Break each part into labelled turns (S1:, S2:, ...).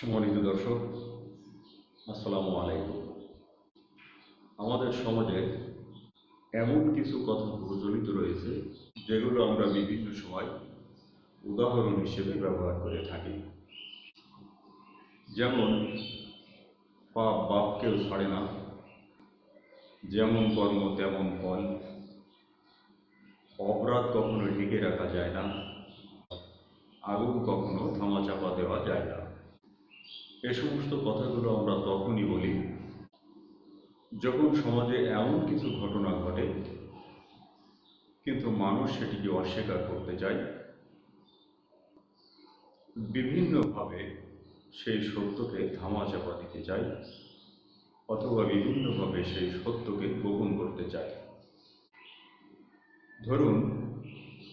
S1: সম্মানিত দর্শক, আসসালামু আলাইকুম। আমাদের সমাজে এমন কিছু কথা প্রচলিত রয়েছে, যেগুলো আমরা বিভিন্ন সময় উদাহরণ হিসেবে ব্যবহার করে থাকি। যেমন, পাপ বাপকেও ছাড়ে না, যেমন কর্ম তেমন ফল, অপরাধ কখনো ঢেকে রাখা যায় না, আগুন কখনো ধামাচাপা দেওয়া যায় না। এ সমস্ত কথাগুলো আমরা তখনই বলি যখন সমাজে এমন কিছু ঘটনা ঘটে, কিন্তু মানুষ সেটিকে অস্বীকার করতে চায়। বিভিন্নভাবে সেই সত্যকে ধামাচাপা দিতে চায় অথবা বিভিন্নভাবে সেই সত্যকে গোপন করতে চায়। ধরুন,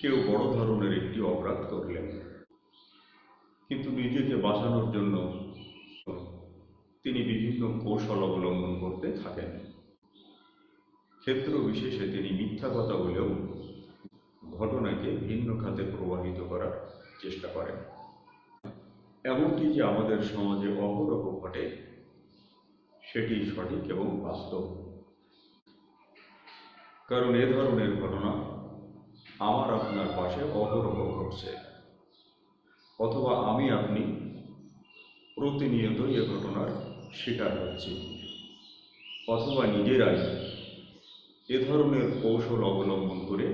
S1: কেউ বড় ধরনের একটি অপরাধ করলেন, কিন্তু নিজেকে বাঁচানোর জন্য বিভিন্ন কৌশল অবলম্বন করতে থাকেন। ক্ষেত্র বিশেষে তিনি মিথ্যা কথা বলেও ঘটনাকে ভিন্ন খাতে প্রবাহিত করার চেষ্টা করেন। এমনটি যে আমাদের সমাজে অহরহ ঘটে, সেটি সঠিক এবং বাস্তব। কারণ এ ধরনের ঘটনা আমার আপনার পাশে অহরহ ঘটছে। অথবা আমি আপনি প্রতিনিয়ত এ ঘটনার শিকার হচ্ছি অথবা নিজেরাই এ ধরনের কৌশল অবলম্বন করে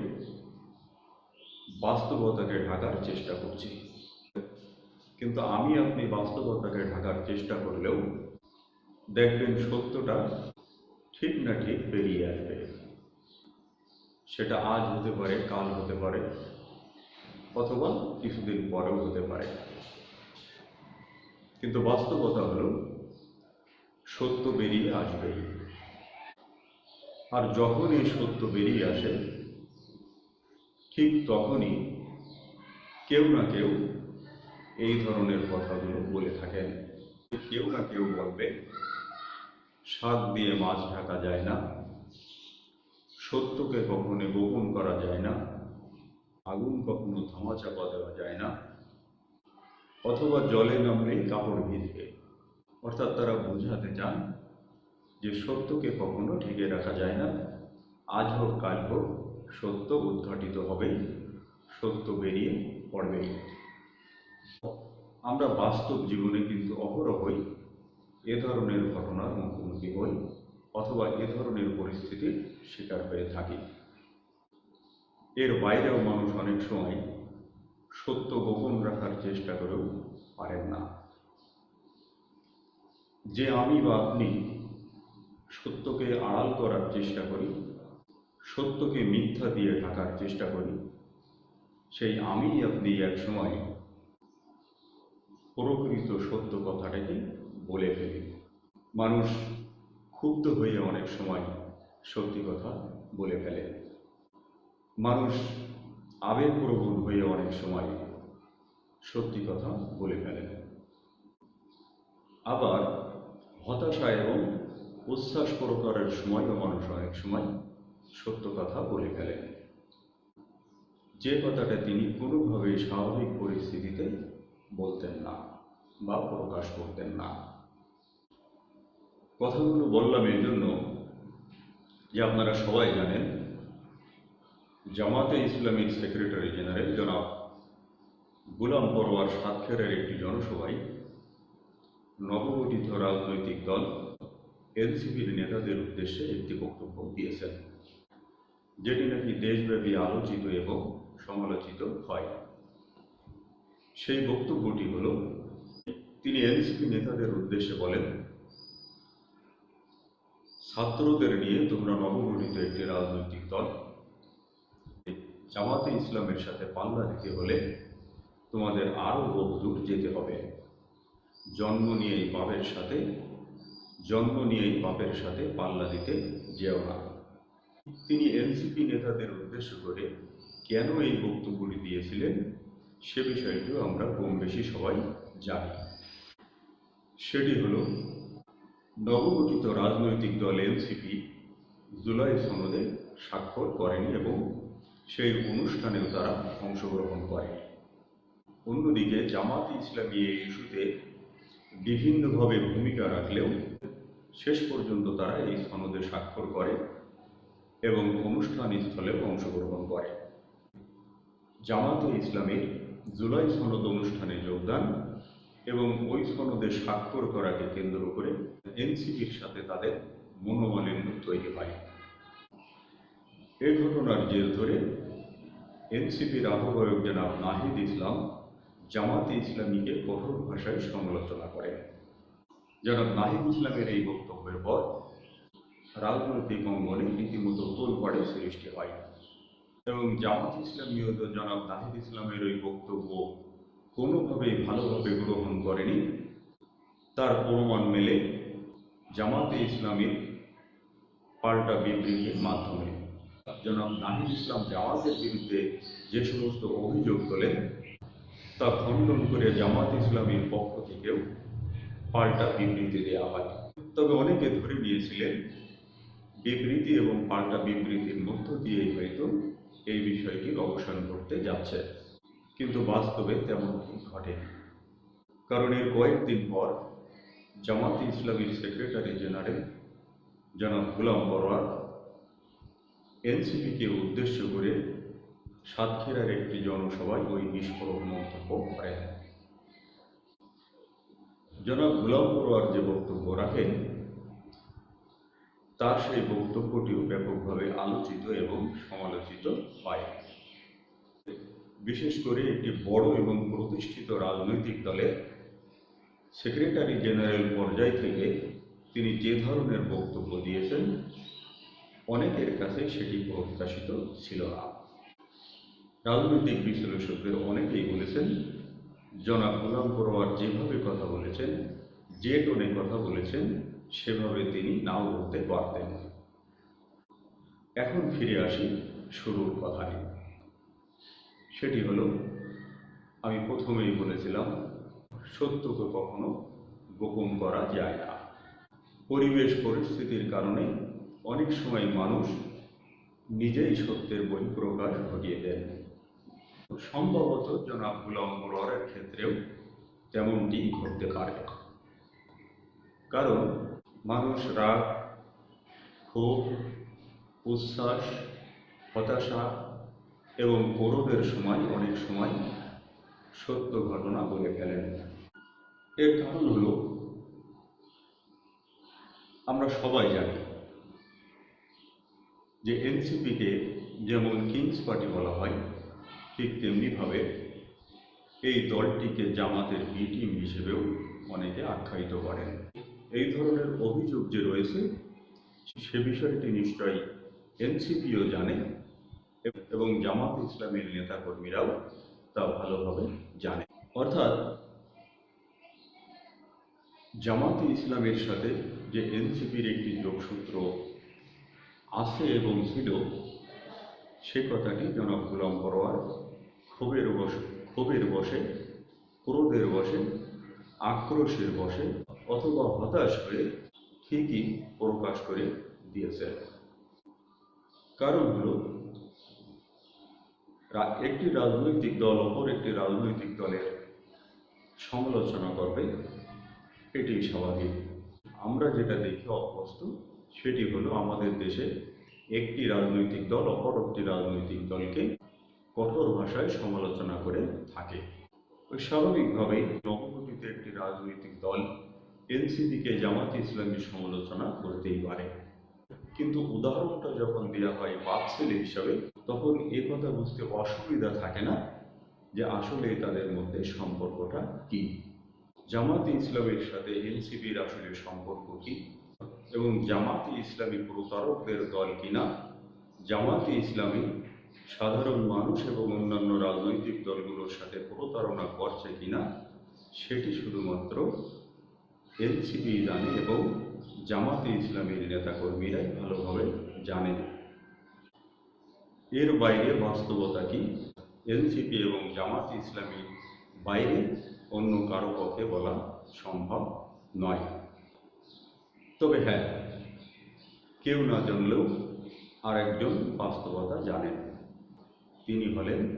S1: বাস্তবতাকে ঢাকার চেষ্টা করছি। কিন্তু আমি আপনি বাস্তবতাকে ঢাকার চেষ্টা করলেও দেখবেন সত্যটা ঠিক না ঠিক বেরিয়ে আসবে। সেটা আজ হতে পারে, কাল হতে পারে, অথবা কিছুদিন পরেও হতে পারে। কিন্তু বাস্তবতা হলো সত্য বেরিয়ে আসবেই আর যখন এই সত্য বেরিয়ে আসে, ঠিক তখনই কেউ না কেউ এই ধরনের কথাগুলো বলে থাকেন। কেউ না কেউ বলবে, শাক দিয়ে মাছ ঢাকা যায় না, সত্যকে কখনো গোপন করা যায় না, আগুন কখনো ধামাচাপা দেওয়া যায় না, অথবা জলে নামলেই কাপড় ভিজবে। অর্থাৎ তারা বোঝাতে চান যে সত্যকে কখনো ঢেকে রাখা যায় না। আজ হোক, কাল হোক, সত্য উদ্ঘাটিত হবেই, সত্য বেরিয়ে পড়বেই। আমরা বাস্তব জীবনে কিন্তু অহরহই এ ধরনের ঘটনার মুখোমুখি হই অথবা এ ধরনের পরিস্থিতির শিকার হয়ে থাকি। এর বাইরেও মানুষ অনেক সময় সত্য গোপন রাখার চেষ্টা করেও পারেন না। যে আমি বা আপনি সত্যকে আড়াল করার চেষ্টা করি, সত্যকে মিথ্যা দিয়ে ঢাকার চেষ্টা করি, সেই আমি আপনি এক সময় প্রকৃত সত্য কথাটাকে বলে ফেলি। মানুষ ক্ষুব্ধ হয়ে অনেক সময় সত্যি কথা বলে ফেলে। মানুষ আবেগপ্রবণ হয়ে অনেক সময় সত্যি কথা বলে ফেলে। আবার হতাশা এবং উচ্ছ্বাস প্রকারের সময়ও মানুষ অনেক সময় সত্য কথা বলে ফেলেন। যে কথাটা তিনি কোনোভাবেই স্বাভাবিক পরিস্থিতিতে বলতেন না বা প্রকাশ করতেন না। কথাগুলো বললাম এই জন্য যে আপনারা সবাই জানেন, জামাতে ইসলামিক সেক্রেটারি জেনারেল জনাব গুলাম পরোয়ার সাক্ষরের একটি জনসভায় নবগঠিত রাজনৈতিক দল এনসিপির নেতাদের উদ্দেশ্যে একটি বক্তব্য দিয়েছেন, যেটি নাকি দেশব্যাপী আলোচিত এবং সমালোচিত হয়। সেই বক্তব্যটি হল, তিনি এনসিপি নেতাদের উদ্দেশ্যে বলেন, ছাত্রদের নিয়ে তোমরা নবগঠিত একটি রাজনৈতিক দল, জামাতে ইসলামের সাথে পাল্লা দিতে হলে তোমাদের আরও বহুদূর যেতে হবে। জন্ম নিয়ে এই পাপের সাথে, জন্ম নিয়ে এই পাপের সাথে পাল্লা দিতে যেও না। তিনি এনসিপি নেতাদের উদ্দেশ্য করে কেন এই বক্তব্যটি দিয়েছিলেন, সে বিষয়টিও আমরা কম বেশি সবাই জানি। সেটি হল, নবগঠিত রাজনৈতিক দল এনসিপি জুলাই সনদে স্বাক্ষর করেনি এবং সেই অনুষ্ঠানেও তারা অংশগ্রহণ করে অন্যদিকে জামাত ইসলামী এই ইস্যুতে বিভিন্নভাবে ভূমিকা রাখলেও শেষ পর্যন্ত তারা এই সনদে স্বাক্ষর করে এবং অনুষ্ঠান স্থলেও অংশগ্রহণ করে। জামাতে ইসলামের জুলাই সনদ অনুষ্ঠানে যোগদান এবং ওই সনদে স্বাক্ষর করাকে কেন্দ্র করে এনসিপির সাথে তাদের মনোমালিন্য তৈরি হয়। এই ঘটনার জের ধরে এনসিপির আহ্বায়ক জনাব নাহিদ ইসলাম জামাতে ইসলামীকে কঠোর ভাষায় সমালোচনা করেন জনাব নাহিদ ইসলামের এই বক্তব্যের পর রাজনৈতিক অঙ্গনে রীতিমতো তোলপাড়ে সৃষ্টি হয়। এবং জামাত ইসলামীয় তো জনাব নাহিদ ইসলামের ওই বক্তব্য কোনোভাবেই ভালোভাবে গ্রহণ করেনি। তার প্রমাণ মেলে জামাতে ইসলামীর পাল্টা বিবৃতির মাধ্যমে। জনাব নাহিদ ইসলাম জামাতের বিরুদ্ধে যে সমস্ত অভিযোগ তোলেন তা খণ্ডন করে জামাত ইসলামীর পক্ষ থেকেও পাল্টা বিবৃতি দেওয়া হয় তবে অনেকে ধরে নিয়েছিলেন, বিবৃতি এবং পাল্টা বিবৃতির মধ্য দিয়েই হয়তো এই বিষয়টির অবসান ঘটতে যাচ্ছে। কিন্তু বাস্তবে তেমনটি ঘটেনি। কারণ এর কয়েকদিন পর জামাতে ইসলামীর সেক্রেটারি জেনারেল জনাব গুলাম বরোয়ার এনসিপিকে উদ্দেশ্য করে সাতক্ষীরার একটি জনসভায় ওই বিস্ফোরক মন্তব্য করেন। জনাব গুলাম বড়ুয়ার যে বক্তব্য রাখেন, তার সেই বক্তব্যটিও ব্যাপকভাবে আলোচিত এবং সমালোচিত হয়। বিশেষ করে একটি বড় এবং প্রতিষ্ঠিত রাজনৈতিক দলের সেক্রেটারি জেনারেল পর্যায় থেকে তিনি যে ধরনের বক্তব্য দিয়েছেন, অনেকের কাছে সেটি প্রত্যাশিত ছিল না। রাজনৈতিক বিশ্লেষকদের অনেকেই বলেছেন, জনাব গোলাম পরোয়ার যেভাবে কথা বলেছেন, যে টোনে কথা বলেছেন, সেভাবে তিনি নাও বলতে পারতেন এখন ফিরে আসি শুরুর কথায়। সেটি হলো, আমি প্রথমেই বলেছিলাম, সত্যকে কখনো গোপন করা যায় না। পরিবেশ পরিস্থিতির কারণে অনেক সময় মানুষ নিজেই সত্যের বহিঃপ্রকাশ ঘটিয়ে দেন। সম্ভবত জনাব গুলাম বড়ারের ক্ষেত্রেও তেমনটি ঘটতে পারে। কারণ মানুষ রাগ ক্ষোভ, উচ্ছ্বাস, হতাশা এবং গৌরবের সময় অনেক সময় সত্য ঘটনা বলে ফেলেন। এর কারণ হলো, আমরা সবাই জানি যে এনসিপিকে যেমন কিংস পার্টি বলা হয় ঠিক তেমনিভাবে এই দলটিকে জামাতের বি টিম হিসেবেও অনেকে আখ্যায়িত করেন। এই ধরনের অভিযোগ যে রয়েছে, সে বিষয়টি নিশ্চয়ই এনসিপিও জানে এবং জামাত ইসলামের নেতাকর্মীরাও তা ভালোভাবে জানে। অর্থাৎ জামাতে ইসলামের সাথে যে এনসিপির একটি যোগসূত্র আছে এবং ছিল, সে কথাটি জনাব গুলাম পরোয়ার ক্ষোভের বসে ক্ষোভের বসে ক্রোধের বসে আক্রোশের বসে অথবা হতাশ হয়ে ঠিকই প্রকাশ করে দিয়েছেন। কারণ হলো একটি রাজনৈতিক দল অপর একটি রাজনৈতিক দলের সমালোচনা করবে এটি স্বাভাবিক। আমরা যেটা দেখে অভ্যস্ত সেটি হলো আমাদের দেশে একটি রাজনৈতিক দল অপর একটি রাজনৈতিক দলকে কঠোর ভাষায় সমালোচনা করে থাকে। ওই স্বাভাবিকভাবেই নবগঠিত একটি রাজনৈতিক দল এনসিপিকে জামাত ইসলামী সমালোচনা করতেই পারে। কিন্তু উদাহরণটা যখন দেওয়া হয় বাকসেল হিসাবে, তখন এ কথা বুঝতে অসুবিধা থাকে না যে আসলে তাদের মধ্যে সম্পর্কটা কি। জামাতে ইসলামের সাথে এনসিপির আসলে সম্পর্ক কি এবং জামাতে ইসলামী প্রতারকদের দল কিনা? জামাতে ইসলামী সাধারণ মানুষ এবং অন্যান্য রাজনৈতিক দলগুলোর সাথে প্রতারণা করছে কিনা, সেটি শুধুমাত্র এনসিপি জানে এবং জামাতে ইসলামীর নেতাকর্মীরাই ভালোভাবে জানেন এর বাইরে বাস্তবতা কি? এনসিপি এবং জামাতে ইসলামীর বাইরে অন্য কারও পক্ষে বলা সম্ভব নয়। তবে হ্যাঁ কেউ না জানলেও আর একজন বাস্তবতা জানেন। তিনি হলেন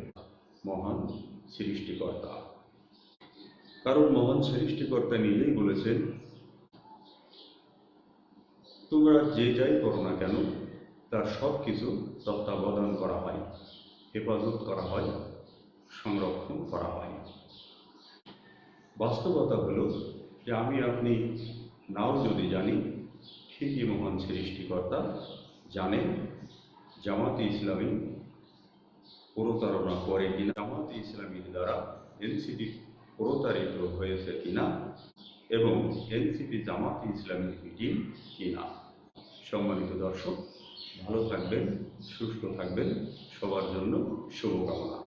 S1: মহান সৃষ্টিকর্তা। কারণ মহান সৃষ্টিকর্তা নিজেই বলেছেন, তোমরা যে যাই করো না কেন, তার সব কিছু তত্ত্বাবধান করা হয়, হেফাজত করা হয়, সংরক্ষণ করা হয়। বাস্তবতা হলো যে আমি, আপনি নাও যদি জানি, ঠিকই মহান সৃষ্টিকর্তা জানেন, জামাতে ইসলামী প্রতারণা করে কিনা জামাতে ইসলামীর দ্বারা এনসিপি প্রতারিত হয়েছে কিনা এবং এনসিপি জামাত ইসলামী মিটিং কিনা। সম্মানিত দর্শক, ভালো থাকবেন, সুস্থ থাকবেন, সবার জন্য শুভকামনা।